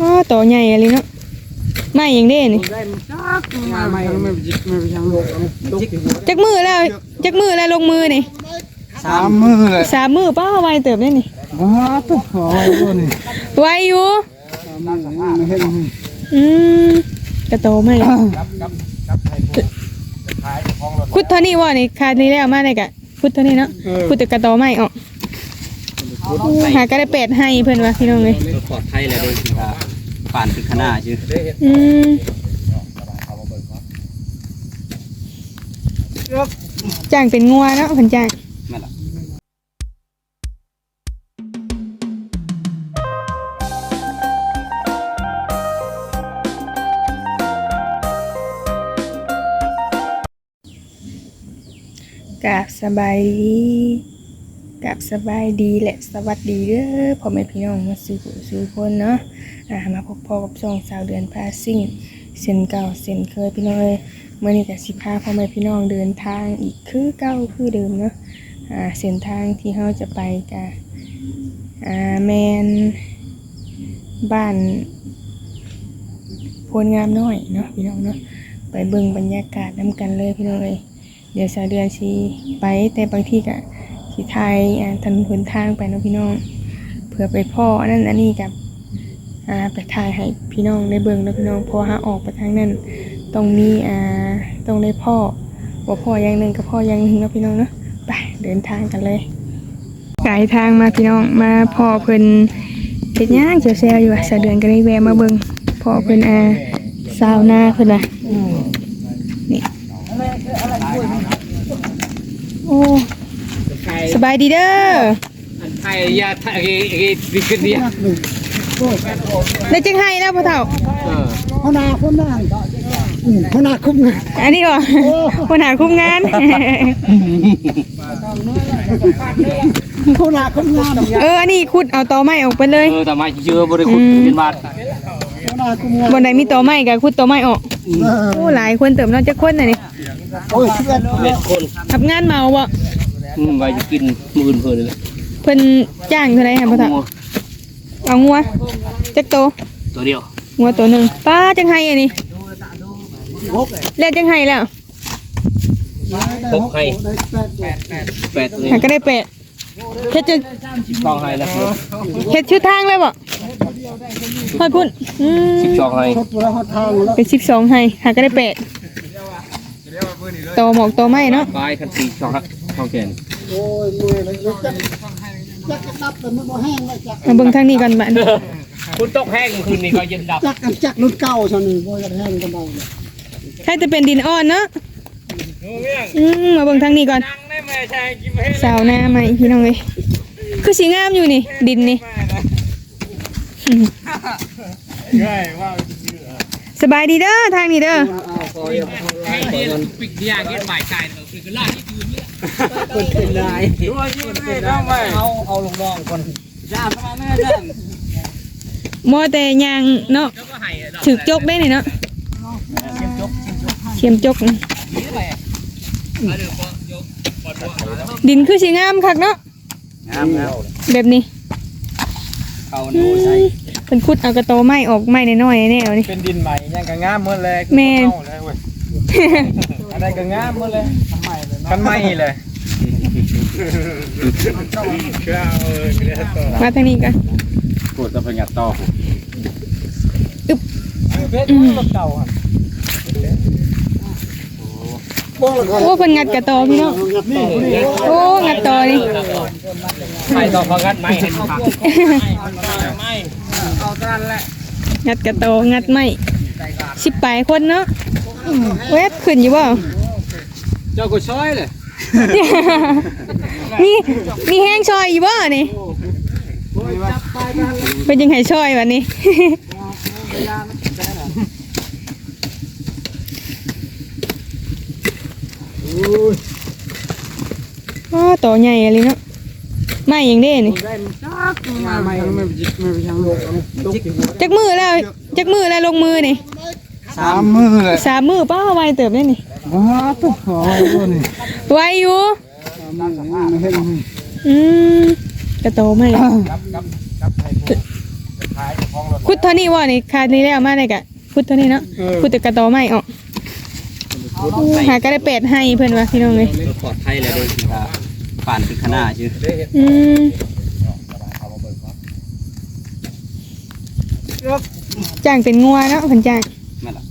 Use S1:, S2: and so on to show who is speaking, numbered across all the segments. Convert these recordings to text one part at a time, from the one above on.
S1: อ๋อตัวใหญ่อะไรเนาะไม่ยังได้นี่
S2: มาไม่ไม่จิกไม่ยังลงตก
S1: จักมือแล้วจักมือแล้วลงมือนี่
S2: สามมือเลย
S1: สามมือป้าไวเติบได้นี่
S2: ว้าตัวหอยตัวนี้
S1: ไวอยู่
S2: ไม่เห็น
S1: อืมกระโตไม่คุดเท่านี้ว่านี่คาดนี้แล้วมาได้กะคุดเท่านี้เนาะคุดแต่กระโตไม่ออก หาก็ได้เป็ดให้เพิ่นว่าพี่น้องเลย
S3: ปลอดภัยแล้วเด้อสิครับป่านคือขนาดชื่อ
S1: อืมจ้างเป็นงัวเนาะเพิ่นจ้าง
S3: นั่นล่ะ
S1: กับสบายดี กับสบายดีและสวัสดีเด้อพ่อแม่พี่น้องมาสู่ผู้สู่คนเนาะอ่ามาพบพ่อกับช่องสาวเดือนพาซิ่งเส้นเก่าเส้นเคยพี่น้องเอ้ยเมื่อนี้ก็สิพาพ่อแม่พี่น้องเดินทางอีกคือเก่าคือเดิมเนาะอ่าเส้นทางที่เราจะไปกะอ่าแมนบ้านโพนงามน้อยเนาะพี่น้องเนาะไปเบิ่งบรรยากาศนํกันเลยพี่น้องเอ้ยเดี๋ยวสาวเดือนชีไปแต่บางที่ก็ สีไทยอ่าถนนหนทางไปเนาะพี่น้องเผื่อไปพ่ออันนั้นอันนี้กับอ่าไปถ่ายให้พี่น้องได้เบิ่งนะพี่น้องเพอหาออกไปทางนั้นต้องมีอ่าต้องได้พ่อว่าพ่ออย่างหนึ่งกับพ่ออย่างหนึ่งนะพี่น้องเนาะไปเดินทางกันเลยไกลทางมาพี่น้องมาพ่อเพิ่นเฮ็ดย่างเจียวแซวอยู่อะสาวเดือนก็ได้แวะมาเบิ่งพ่อเพิ่นอ่าสาวหน้าเพิ่นน่ะ โอ้ส บายดีเด้อ
S3: ไอ้ยาไอ้ไอ้ดิกเนี่ย
S1: ได้จังให้แล้วพ่อเฒ่า
S3: เออ
S2: นาคนนั้นหัวหน้าคุ้มงิน
S1: อันนี้ก่อนคนาคุ้มงาน
S2: หัวหน้าคุ้มงาน
S1: เอออันนี้ขุดเอาตอไม้ออกไปเลย
S3: เออแต่มาเยอะบริคุณเป็นบาท
S2: หัวหนมี
S1: ตอไม้ก็ขุดตอไม้ออกโอ้หลายคนเติมเนาะจักคนน่ะนี่
S2: โอ้ยเพื่อน
S3: เล่นคน
S1: ทำงานเมาบ่
S3: อืมไว้จะกินมืออื่นเพิ่นเลย
S1: เพิ่นจ้างเท่าไหร่ฮะพ่อเฒ่าเอางัวจักโต
S3: ตัวเดียว
S1: งัวตัวหนึงป้าจังให้อันนี้แล้วจังให้แล้ว
S3: พกให้แปดตัวนี้
S1: หาก็ได้เป็ดเฮ็ดจะ
S3: ช่องให้แล้ว
S1: เฮ็ดชื่อทางเลยบ่ฮอดพุ่นอืม
S3: สิบช่องให้
S2: ตัวละหัวทางแล้ว
S1: เป็นสิบสองให้หาก็ได้แปดโตหมอกโตไม่เนาะ
S3: ปลายคันตีช่องครับ ช่องแขน
S2: โอ้ยมือเลยจักจักกระตับแต่มันบ่แห้งเลยจัก
S1: มาเบิ่งทางนี้ก่อนบัด
S3: คุณตกแห้งคืนนี้ก็เย็นดับ
S2: จักกันจักรุ่นเก่าชนนี่บ่จะแห้งกันได้
S1: ใครจะเป็นดินอ่อนเนาะอืมมาเบิ่งทางนี้ก่อนสาวหน้าใหม่พี่น้องเอ้ยคือสีงามอยู่นี่ ดินนี่สบายดีเด้อทางนี้เด้อ
S3: ปิดยาเก็บใบไก่คือก็ลาที่
S2: คนเป็นนาย
S3: ด้วยยืนไม่ได้ไม่เอาเอาลงรองคนย่ามาแม่ย่าน
S1: มอแต่ยางเนาะ
S3: แล้วก็ให้
S1: ถึกจกได้นี่เนาะเข็มจกดินคือสีงามคักเนาะ
S3: งามแล้ว
S1: แบบนี้
S3: เขาโน้ใส่
S1: เป็นคุดเอากระโตไม้ออกไม้น้อยๆแน่ๆนี่
S2: เป็นดินใหม่ยังก็งามหมดเลย
S1: แม่น
S2: อะไรก็งามหมดเลย กันใหม่เลย
S1: มาทางนี้กัน
S3: ปวดตะพยัดต่อ
S2: เพชรรถเก่าอะ
S1: โอ้เพิ่นงัดกระโตพี่น้องโอ้งัดต่อนี่
S3: ไปต่อพองัดไม่เห็นผักไม่เอาตรันแหละ
S1: งัดกระโตงัดไม้สิบปลายคนเนาะเวทขึ้นอยู่บ่
S3: เจ้าก็ช่วยเลย
S1: มีมีแห้งซอยอยู่บ่นี่เป็นยังไงซอยวันนี้อ๋อตัวใหญ่อะไรเนาะไม่ยังได้นี่
S2: มาไม่ไม่จิกไม่ยังลงตก
S1: จักมือแล้วจักมือแล้วลงมือนี่
S2: สามมือเลย
S1: สามมือป้าไวเติบได้นี่
S2: ว้าตัวหอยตัวนี้
S1: ไวอยู่
S2: ไม่เห็น
S1: อืมกระโตไม่คุดเท่านี้ว่านี่คาดนี้แล้วมาได้กะคุดเท่านี้เนาะคุดแต่กระตอไม้ออกหาก็ได้เป็ดให้เพิ่นว่าพี่น้องเลย
S3: ปลอดภัยแล้วเด้อผ่านถึงขนาดชื่อ
S1: อืมจ้างเป็นงัวเนาะเพิ่นจ้าง
S3: แม่นล่ะ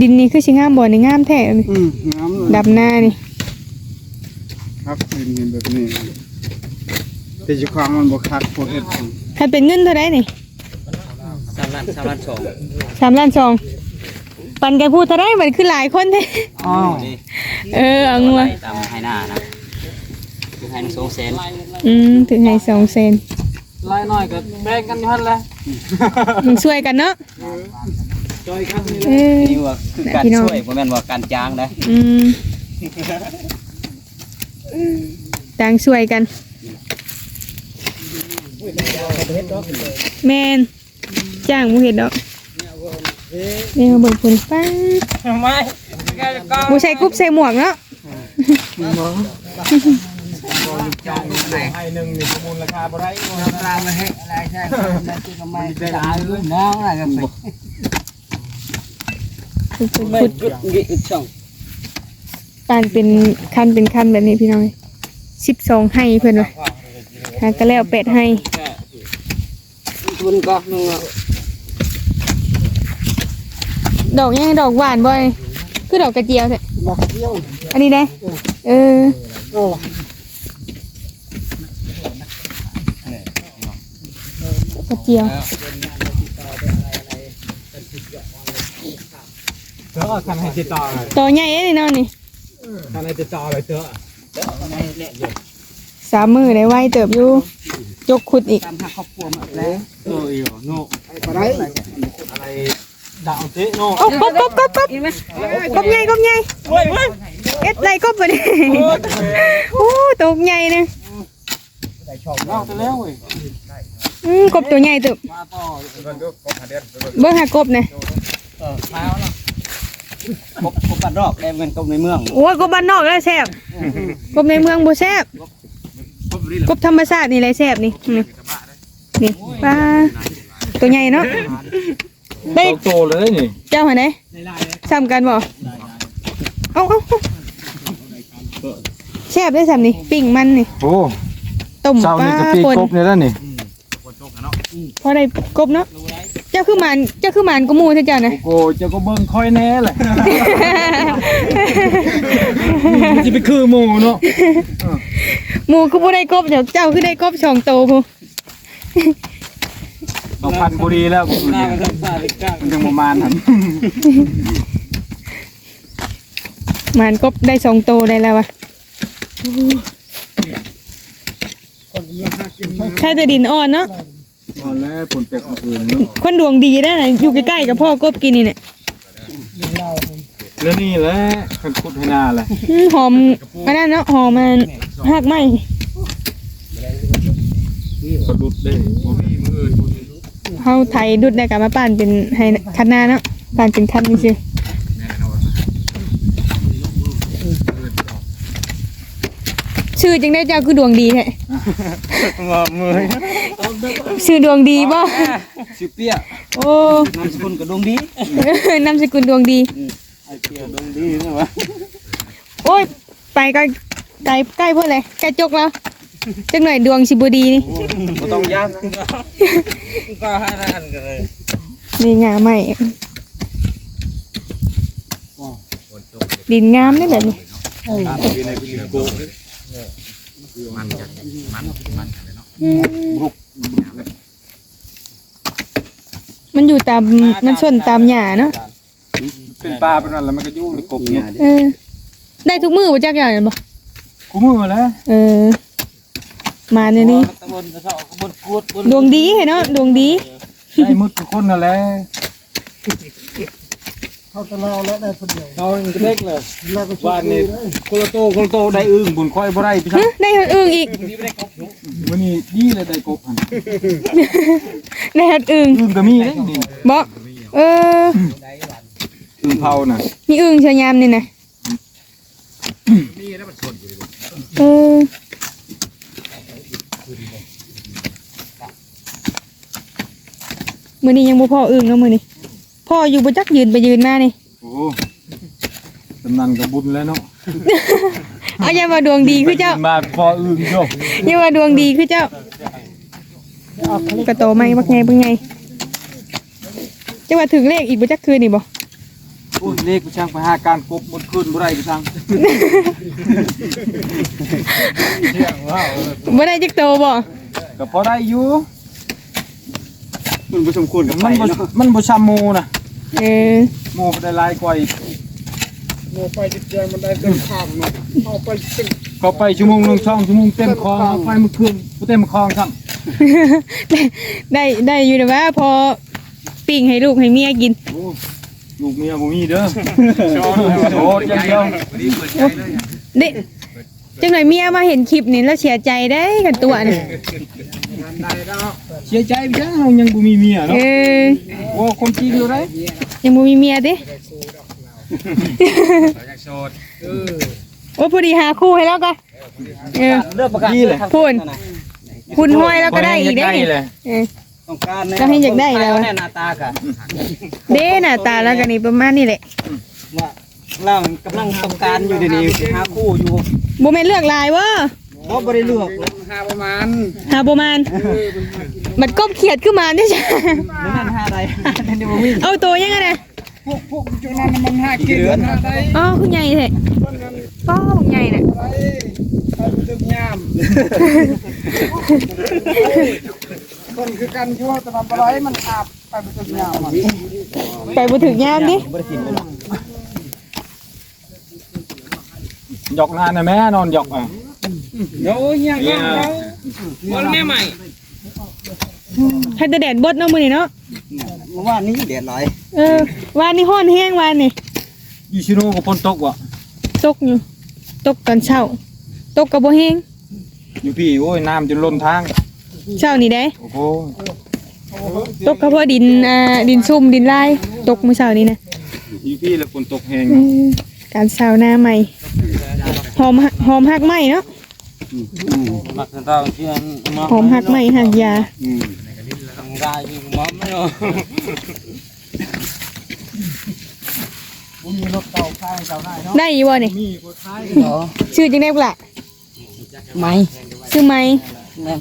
S1: ดินนี่คือสิงามบ่นี่งามแท้นี่
S2: อืมงามเลย
S1: ดับหน้านี่
S2: ครับเป็นเงินแบบนี้แต่เจ้าของมันบ่คักพวกเฮ็ด
S1: คันเป็นเงินเท่าไดนี่
S3: สามล้านสามล้านสอง
S1: สามล้านสองปันแกพูดเท่าไดมันคือหลายคนแท้
S2: อ้าว
S3: นี่
S1: เออเอางัว
S3: ตามให้หน้านะคือให้สองแสน
S1: อืมถึงให้สองเซน
S2: ลายน้อยก็แบ่งกันอยู่หั่นแหละ
S1: มึงช่วยกันเนาะ
S2: จอยกันนี่
S1: เออ
S3: นี่ว่าคือการช่วยบ่แม่นว่าการจ้างนะ
S1: อืมต่างช่วยกัน แมนจ้างมูเห็ดดอกนี่มาเบิ่งคนป้า
S3: ทำไม
S1: บูใส่กรุ๊บใส่หมวกเนาะ
S2: ให้หนึงนี่มูลค่าบ่ได้
S3: ตามมาให้อะไรใช่มันจะทำไมได้เลยน้องอะไรกันไปไม่
S1: ขุด
S3: จุดกี่ช่อง
S1: ปานเป็นคันเป็นคันแบบนี้พี่น้องสิบสองให้เพื่อนวะหาก็แล้วเป็ดให้
S3: ทุนก็นึงอะ
S1: ดอกยังดอกหวานบ่อยคือดอกกระเจียวแท้
S2: บอกเที่ยว
S1: อันนี้ได้เออ
S2: โอ้
S1: กระเจียว
S2: เธอคันให้ติดต่อเลย
S1: ตัวใหญ่เอ้ยนี่เนอนนี่
S2: คันให้ติดต่อเลยเธอ
S1: สามมือได้ไวเติบอยู่จกขุดอีก
S3: ตามหาครอบครัวมาแล้ว
S2: เอออีโน่อะไรอะไรดาวเตะโน่
S1: โอ้กบกบกบกบกบใหญ่กบใหญ่เอ็ดไรกบบ่นี่โอ้ตกใหญ่นะ
S2: เอาไปแล้วเว้ย
S1: อืมกบตัวใหญ่เติบ
S2: มาต่อ
S1: เบิ่งหากบนะ
S3: เออมาแล้ว กบกบปัดดอกได้เป็นกบในเมือง
S1: โอ้ยกบบ้านนอกแล้วแซ่บกบในเมืองบ่แซ่บกบธรรมชาตินี่แหละแซ่บนี่นี่นี่ปลาตัวใหญ่เนาะได้
S2: โตเลยนี่
S1: เจ้าหันไหนซ้ำกันบ่เอาเอาเอาแซ่บได้ซ้ำนี่ปิ้งมันนี่
S2: โอ้
S1: ต้ม
S2: เช้า
S1: ปลา
S2: นี่ก็ปี
S1: ปน
S2: กบนี่แล้วนี่
S1: พอได้กบเนาะ เจ้าคือหมันเจ้าคือหมันก็หมูเท่าเจ้านะ
S2: โกเจ้าก็เบิ่งค่อยแน่แหละสิไปคือหมู่เนาะ
S1: หมูคือบ่ได้กบเดี๋ยวเจ้าคือได้กบสองโตพู
S2: เอาพันบุรีแล้วกูยังยังประมาณนั้น
S1: หมันกบได้สองโตได้แล้ววะแค่แต่ดินอ่อนเนาะ
S2: ตอนแรกฝนเป็กเอาคืนเนาะ
S1: คนดวงดีได้นะอยู่ใกล้ๆกับพ่อกบกินนี่เนี่ย
S2: แล้วนี่แหละคันขุดให้หน้าแหละ
S1: อืมหอมอันนั้นเนาะหอมมันหักไหม
S2: สะดุดเลยบ่มีมือ
S1: เฮาไทยดุดได้กลับมาปั่นเป็นให้คันหน้าเนาะปั่นเป็นคันนี่สิ ชื่อจังได้เจ้าคือดวงดีแท้
S2: ว่ามือ
S1: ชื่อดวงดีบ่
S3: ชื่อเปี้ย
S1: โอ้
S3: นามสกุลก็ดวงดี
S1: นามสกุลดวงดี
S3: ไอ้เปี้ยดวงดีนะวะ
S1: โอ้ยไปก็ใกล้ใกล้เพื่อเลยใกล้จกแล้วจังหน่อยดวงสิบดีนี่
S3: บ่ต้องยากก็ให้นั่นกันเลย
S1: นี่งามใหม่ดินงามได้แบบนี้ อืมมันอยู่ตามมันส่วนตามหญ้าเนาะ
S2: เป็นปลาเป็นอะไรมันก็อยู่ในกบเนี่ย
S1: เออได้ทุกมือบ่จักอย่างนั้นบ่
S2: กูมือแล้ว
S1: เออ มาเนี่ยนี่
S3: ตะบนตะเสาตะบนกวดบน
S1: ดวงดีเห็นเนาะดวงดี
S2: ได้มืดทุกคนนั่นแหละ
S3: เราเล็กเลย
S2: บ้านนี้คนละโตคนละโตได้อึ้งบุญค่อยบ่ได้พี่
S1: ฮะ
S2: ชัก
S1: ได้คนอื่นอีก
S2: วันนี้ดีเลยได้กบหั่น
S1: ได้คนอื่น
S2: อึ้งก็มีเด้นี่
S1: บ่เออ
S2: อึ้งเผาน่ะ
S1: มีอึ่งชะยามนี่นะเออมื้อนี้ยังบ่พ่ออึ้งเนาะมื้อนี้ พ่ออยู่บ่จักยืนไปยืนมานี่
S2: โอ้กำนันกับบุญแล้วเนาะ
S1: เอาอย่าว่าดวงดีคือเจ้า
S2: มาพออื่นโยม
S1: อย่าว่าดวงดีคือเจ้ากระโตไหมบักไงบักไงจะว่าถึงเลขอีกบ่จักคืนนี่บ่
S2: โอ้ยเลขกูช่างไปหาการกบบนคืนบ่ได้กูช่าง
S1: บ่ได้จักโตบ่
S2: ก็พอได้อยู่
S3: มันผสมควรกับ
S2: มันบ่มันบ่ซ้ำหมู่นะ
S1: เออ
S2: หมู่บ่ได้หลายกว่าอีก
S3: โมไปจิตใจมันได้เต็มข้ามเนาะเอาไปเต็ม
S2: ก็ไปชั่วโมงหนึงช่องชั่วโมงเต็มคลองเอาไปเมื่อคืนบ่เต็มคลองครับ
S1: ได้ได้อยู่แต่ว่าพอปิ้งให้ลูกให้เมียกิน
S2: โอ้ลูกเมียบ่มีเด้อโอ้ยอย่างเดียว
S1: เด็ จังหน่อยเมียมาเห็นคลิปนี่แล้วเสียใจได้กันตัวนี่
S2: เสียใจไปจังเฮายังบ่มีเมีย
S1: เอ
S2: เนาะ
S1: อ
S2: โอ้คนจีนอยู่ไร
S1: ยังบ่มีเมียเด้โอ้พอดีหาคู่ให้แล้วก็เออ
S3: เลือกประกาศ
S2: นี่เลย
S1: พูนคุณห้อยแล้วก็ได้อีกได้นี่
S2: เลย
S1: เออ
S3: ต้องการ
S1: ก็ให้อยากได้แล้ว
S3: แน่หน้าตากะ
S1: เด้หน้าตาแล้วก็นี่ประมาณนี้แหละ
S3: ว่าเรากำลังต้องการอยู่เดี๋ยวนี้หาคู่อยู่
S1: บ่แม่นเลือกลายเว้อ
S3: เพราะบ่ได้เลือกหาประมาณ
S1: หาประมาณ มันก้มเขียดขึ้นมาได้จ้ะ
S3: นั่นหาใดนั่นนี่บ่มี
S1: เอาตัวยังไงนะ
S3: พวกพวกจุนั้นมันหากินหาได้
S1: อ๋อคุณใหญ่แท้ป้อคุณใหญ่น่ะ
S3: ไปไปตึกยามคนคือกันชั่วแต่ทำอะไรมันอาบไปตึกยามมัน
S1: ไปบ่ถึงยามดิ
S3: บ่ได้กินเลย
S2: หยอกนานนะแม่นอนหยอกอะ
S3: เดี๋ยวยังยังวันแม่ใหม่
S1: ให้แต่แดดบดเนาะมื้อนี้เนาะ
S3: เมื่อวานนี้แดดหลาย
S1: เออวานนี้ฮ้อนแห้งวานนี่
S2: ยูชิโร่กับพนตกว่ะ
S1: ตกอยู่ตกตอนเช้า ตกก็บ่แห้ง
S2: อยู่พี่โอ้ยน้ำจนล้นทาง
S1: เช้านี่ได้
S2: โอ้โห
S1: ตกก็เพราะดินอ่าดินซุ่มดินลายตกมื้อเช้านี้นะ
S2: อยู่พี่แล้วฝนตกแห้ง
S1: อืมการซาวหน้าใหม่ห อมฮะหอมหักไหมเนาะ
S3: มักเท่าเชื่อนมา
S1: หอมหักไหมหักยา
S3: ทำได้ที่มัมไม่เนาะมีรถเก่าข้างเก่าหน้าเนาะ
S1: ได้อยู่บ่นี่
S3: มีรถท้าย
S1: ชื่อจังได้ปะล่ะ
S3: ไม่
S1: ชื่อไหม
S3: ยัง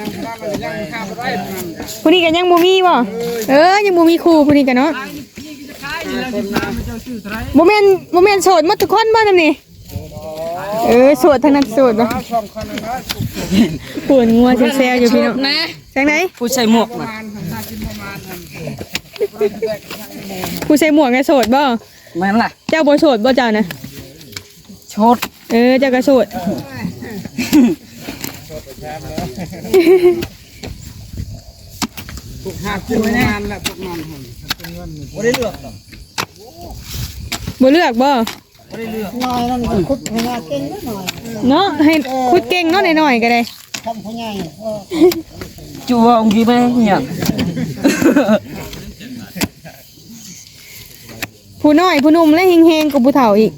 S3: ยังข้ามยังข้ามไปได้มัน
S1: ผู้นี้กันยังบ่มีบ่เออยังบ่มีครูผู้นี้กันเนาะ บ่แม่นบ่แม่นโสดหมดทุกคนบ่นำนี่เออโสดทั้งนั้นโสดบ่
S3: สองคนนะ
S1: ปวดงัวแซวๆอยู่พี่น้องจังได
S3: ผู้ใส่หมวก
S1: ผู้ใส่หมวกไงโสดบ่
S3: แม่นล่ะ
S1: เจ้าบ่โสดบ่เจ้านะ
S3: ชด
S1: เออเจ้าก็โสด
S3: หักกินงานแหละพวกนั้นไม่ ได้เลือก
S1: บ่เลือกบ่
S3: ไม่ได้เลือก
S4: น้อยนั่นคุดพญาเก่งนิดหน่อย
S1: เนาะให้คุดเก่งเนาะหน่อยๆก็ได้
S4: ทำพญาเออ
S3: จูว่าองค์กี่แม่เนี่ย
S1: ผู้น้อยผู้หนุ่มและเฮงๆกว่าผู้เฒ่าอีก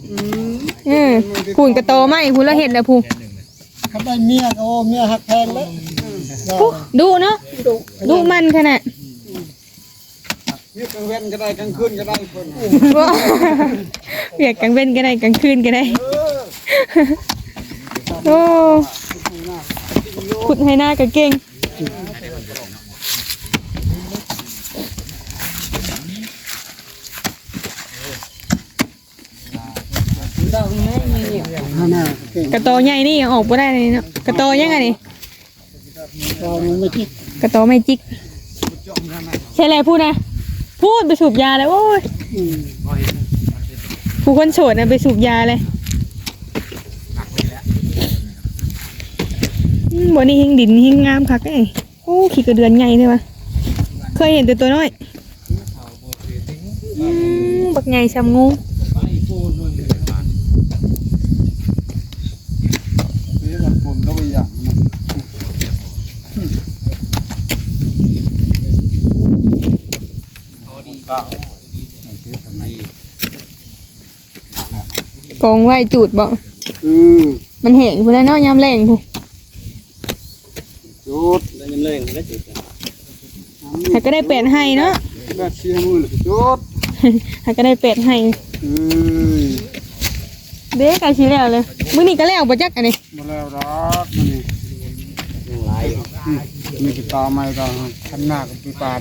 S1: เออผู้นก็โตมาอีกผู้ละเฮ็ดแล้วผู้
S4: เขาได้เมียก็โอ้เมียหักแพงเลย
S1: ดูเนาะดูมันขนาด
S3: นี่กลางเว้นก็ได้กลางคืนก็ได้คน
S1: ว่าเปียกกลางเว้นก็ได้กลางคืนก็ได้ โอ้ขุดให้หน้าก็เก่งกระโตใหญ่นี่ยังออกบ่ได้เลยเนาะกระโตยังไงนี่
S4: เราไม่คิด
S1: กระโตไม่จิกใช่เลยพูดนะ พูดไปสูบยาเลยโอ้ยผู้คนโสดนะไปสูบยาเลยบนนี้หิงดินหิงงามคักไอ้โอ้ขี่กระเดือนใหญ่เลยวะเคยเห็นแต่ตัวน้อยอืมบักใหญ่ชำงู
S2: นี่มันฝนก็ไปอย่างนะ
S1: กองไว้จูดบ่
S2: อืม
S1: มันเห็นพูดแล้วเนาะยามแรงพู
S2: จุด
S3: แล้วยังเลยแล้วจุด
S1: หาก็ได้เป็ดให้เนาะ
S2: ก็เชียร์มือเลยจุด
S1: หาก็ได้เป็ดให้
S2: เอ้ย
S1: เด็กไก่ชีแล้วเลยมื้อนี้ก็แล้วบ่จักอันนี้
S2: มาแล้วรักมันนี่
S3: ยังหลายอยู่
S2: อืมมีกีตาร์ไม้ก็ทำหน้ากับปีปาน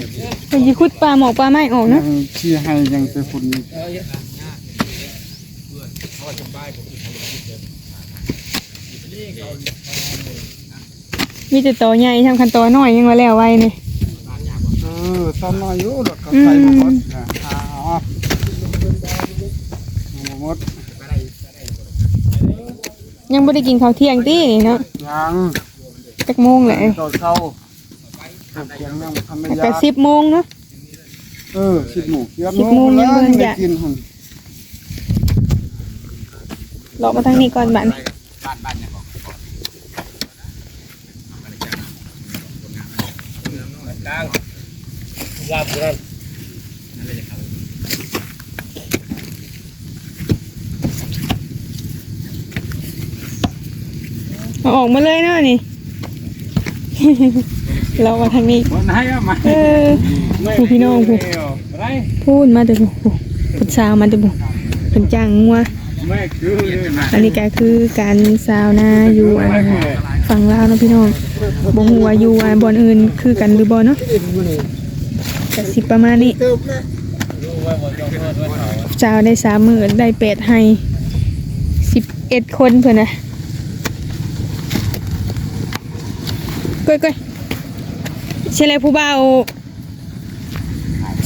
S1: ไปสิขุดปลาหมอกปลาไม้ออก
S2: ยั
S1: เนาะ
S2: งเชียร์ให้ยังไปฝุ่นอีก
S1: มีแต่ตัวใหญ่ทำคันตัวน้อยยังว่าแล้วไว้นี่
S2: เออตอนน้อยอยู่ดอกก็ใส่มาหมดอะอ่าเอาเอาหมด
S1: ยังบ่ได้กินข้าวเที่ยงตินี่เนาะ
S2: ยัง
S1: จักโมงแหละ
S2: ตอนเช้า เสียงยังทำไม่
S1: ก็
S2: ยาก
S1: 10โมงเนาะ
S2: เออสิบโมงเกือบ
S1: สิบโมงยังเบิ่ง
S2: ได้
S1: จ้ะ
S2: กินหั่น
S1: เลาะมาทางนี้ก่อนบัด
S3: กลางลาบกัน
S1: เอาออกมาเลยเนาะนี่ เรามาทางนี้
S2: วันไหนอะมา
S1: เออผู้พี่น้องผู้
S3: อะไร
S1: พูดมาแต่ผู้ผู้ผู้สาวมาแต่ผู้เป็นจ้างงัว
S2: ไม่คือเลยนะ
S1: อันนี้ก็คือการซาวนาอยู่อันฝั่งลาวเนาะพี่น้องบ่ฮู้ว่าอยู่อันบ่อนอื่นคือกันหรือบ่เนาะก็สิประมาณนี้
S4: เติมนะ
S1: สาวได้3มื้อได้เป็ดให้11คนเพิ่นน่ะก้อยๆ ใช่แล้วผู้บ่าว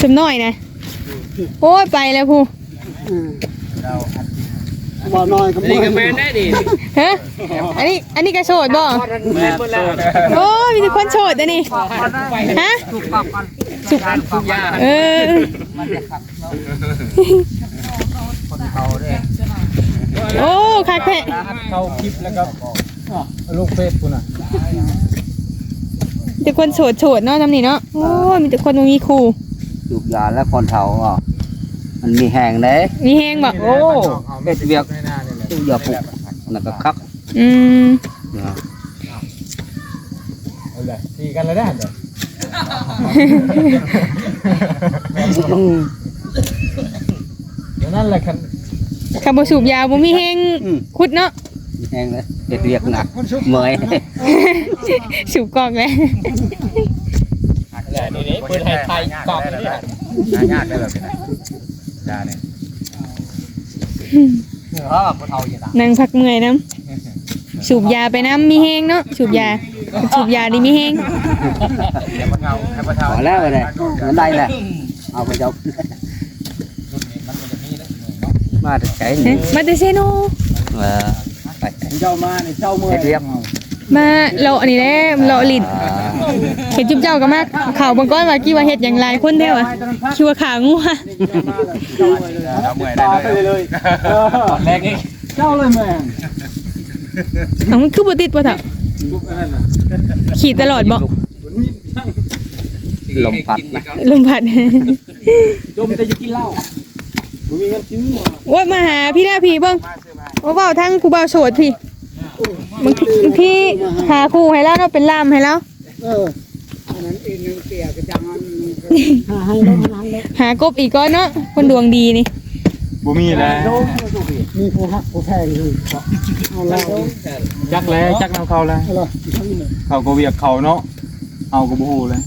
S1: สมน้อยนะโอ้ยไปแล้วผู้
S4: บ่น้อยก็
S3: นี่
S4: บ่
S3: ก็แม่นได้ดิ
S1: ฮะอันนี้อันนี้ก็โสดบ่
S3: แม่นหมดแล้ว
S1: โอ้ยมีแต่คนโสดอันนี้ฮะสุก
S3: ทุกอย่าง
S1: เออโอ้คักแท้
S2: เข้าคลิปแล้วก็ลูกเฟซคุณอะ
S1: มี แต่คนโสดโสดเนาะทำนี่เนาะโอ้ยมีแต่คนบ่มีคู่
S5: สูบยาแล้วคนเฒ่าอะมันมีแหงเด้
S1: มีแฮงบ่
S5: โอ้เฮ็ดเวียกสูบยาปลุกนั่นก็คัก
S1: อืม
S5: นะ
S2: ตีกันเลยได้เหรอนั่นแหละคัน
S1: คำบ่สูบยาบ่มีแฮงคุดเนาะ
S5: มี แหงเด้เฮ็ดเวียกหนักเมื่อย
S1: สูบกอกเลย
S3: แหละนี่นี่เปิดให้ไทยกรอบนี่
S2: ยากได้แบบนี้ยาเนี่ย
S3: เออคนเอาอย่างนั้น
S1: นั่งพักเมื่อยน้ำสูบยาไปน้ำมีแฮงเนาะสูบยาสูบยาดีมีแฮง
S5: พอแล้วเลยมันได้แหละเอาไปเจ้ามาแต่ไกล
S1: เอ๊ะ
S5: นี่
S1: มาแต่เซโน
S5: เออไป
S2: เจ้ามาเนี่ยเจ้าเมื่อ
S5: เฮ็ดเวียก
S1: มาเราอันนี้แหละเราลิด
S5: อ่า
S1: เห็นจุ๊บเจ้าก็มากข่าวบางก้อนว่ากี่ว่าเฮ็ดอย่างไรคนแท้วะคิดว่าขางัว
S2: เจ้าเมื่อยได้เลยเลย
S3: ตอนแรกนี่
S2: เจ้าเลยแม่ง
S1: เอามันคือบ่ติดบ่เถอะ
S2: ลูกนั่นน่ะ
S1: ขี่ตลอดบ่
S5: ลมพัดนะ
S1: ลมพัด
S3: จมจะจะกินเหล้า
S2: ผมมีเงินซื้อหมด
S1: ว่ามาหาพี่หน้าพี่เบิ่งว่าเว้าทั้งผู้บ่าวโสดพี่ บางทีบางทีหาคู่ให้แล้วเนาะเป็นล่ามให้แล้ว
S4: เอออันนั้นอีกหนึงเสียก็จังอันหาให้ลงหาให้ลง
S1: หากบอีกก้อนเนาะคนดวงดีนี่
S2: บ่มีแล้ว
S4: มีผู้ฮักผู้แพงอยู่เอาแล้ว
S2: จักแล้วจักน้ำเขาแล้ว
S4: เอาล่ะ
S2: เขาก็เวียกเขาเนาะ เอาก็บ่ฮู้เลย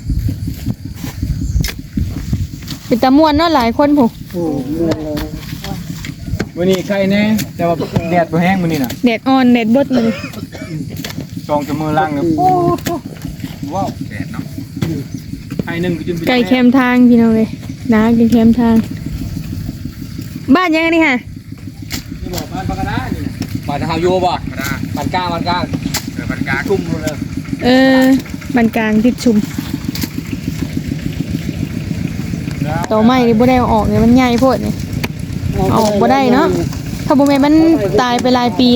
S1: เป็นตะม่วนเนาะหลายคนผู้
S4: โอ้เมื่อยเลย
S2: มื้อนี้ใครแน่แต่ว่าแดดบ่แห้งมื้อนี้น่ะ
S1: แดดอ่อนแดดบดมาเลย
S2: จองจะมือล่างเนี่ยโอ้ว้าวแดดเนาะไอ้หนึงก็จน
S1: ไก่แคมทางพี่น้องเลยนาไก่แคมทาง บ้านยังไงนี่ค่ะ
S3: บ้านปากกานี่บ้านเฮาอยู่บ่บ้านกลางบ้านกลาง
S2: เออมันกากุ้มเลย
S1: เออบันกลางติดชุมตัวไม้นี่บ่ได้เอาออกเลยมันใหญ่โพดนี่เอา ออกบ่ได้เนาะถ้าบ่แม่นมันตายไปหลายปี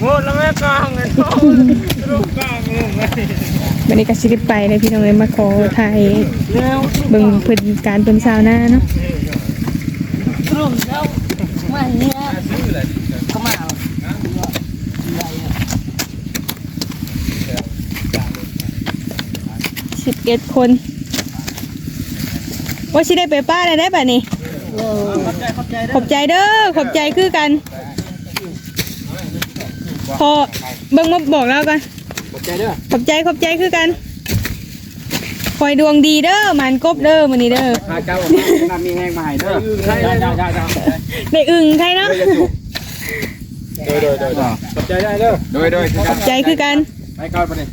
S3: หมดแล้วแม่กลางเลยลูกกลางลูก
S1: ไปวันนี้ก็สิได้ไปเลยพี่น้องเลยมาขอถ่ายเบิ่งเพิ่นการเป็นชาวนาเนาะ
S3: รุ่มแล้วมาเนี่ยก็มา
S1: สิบเอ็ดคน ว่าชิได้ไปป้าได้ได้ป่ะนี่ขอบใจเด้อขอบใจคือกัน พอเบิ่งมาบอกแล้วกัน
S2: ขอบใจเด้อ
S1: ขอบใจขอบใจคือกันคอยดวงดีเด้อหมันกบเด้อมื้อนี้เด้อ
S2: พาเจ้าน้ำมีแห้งมาให้เด้อใช่ได้ได้ได้
S1: ได้อึ่งใครเนาะ
S2: โดยโดยโดยขอบใจได้เด้อโดยโดย
S1: ขอบใจคือกัน
S2: ไปก่อนไปเลย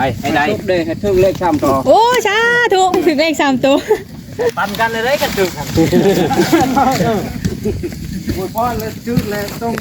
S2: ไปให้ได้ทุกเด้ให้ทุกเลขสามต่อ
S1: โอ้ชาถูกถึงเลขสามตัว
S2: ปันกันเลยได้กันถึกมวยพ่อเลยชื่อเลยต้อง